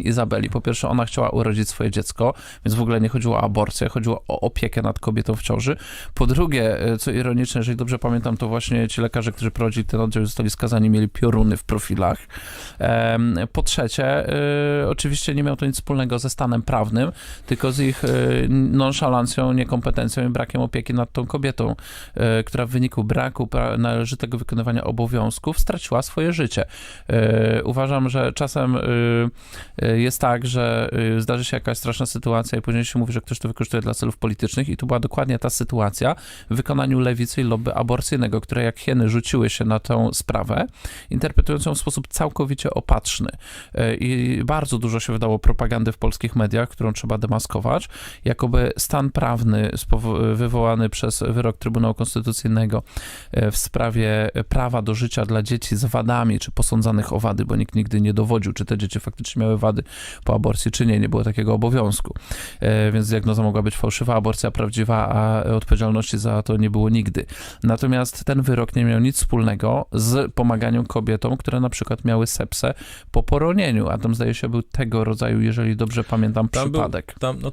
Izabeli. Po pierwsze, ona chciała urodzić swoje dziecko, więc w ogóle nie chodziło o aborcję, chodziło o opiekę nad kobietą w ciąży. Po drugie, e, co ironiczne, jeżeli dobrze pamiętam, to właśnie ci lekarze, którzy prowadzili ten oddział, zostali skazani, mieli pioruny w profilach. Po trzecie, e, oczywiście nie miał to nic wspólnego ze stanem prawnym, tylko z ich e, nonszalancją, niekompetencją i brakiem opieki nad tą kobietą, która w wyniku braku należytego wykonywania obowiązków straciła swoje życie. Uważam, że czasem jest tak, że e, zdarzy się jakaś straszna sytuacja i później się mówi, że ktoś to wykorzystuje dla celów politycznych i tu była dokładnie ta sytuacja w wykonaniu lewicy i lobby aborcyjnego, które jak hieny rzuciły się na tę sprawę, interpretując ją w sposób całkowicie opatrzny. E, I bardzo dużo się wydało propagandy w polskich mediach, którą trzeba demaskować, jakoby stan prawny wywołany przez wyrok Trybunału Konstytucyjnego e, w sprawie prawa do życia dla dzieci z wadami, czy posądzanych o wady, bo nikt nigdy nie dowodził, czy te dzieci faktycznie miały wady po aborcji, czy nie. Nie było takiego obowiązku. E, Więc diagnoza mogła być fałszywa, aborcja prawdziwa, a odpowiedzialności za to nie było nigdy. Natomiast ten wyrok nie miał nic wspólnego z pomaganiem kobietom, które na przykład miały sepsę po poronieniu, a tam zdaje się był tego rodzaju, jeżeli dobrze pamiętam, Tam był- przypadek. Tam, no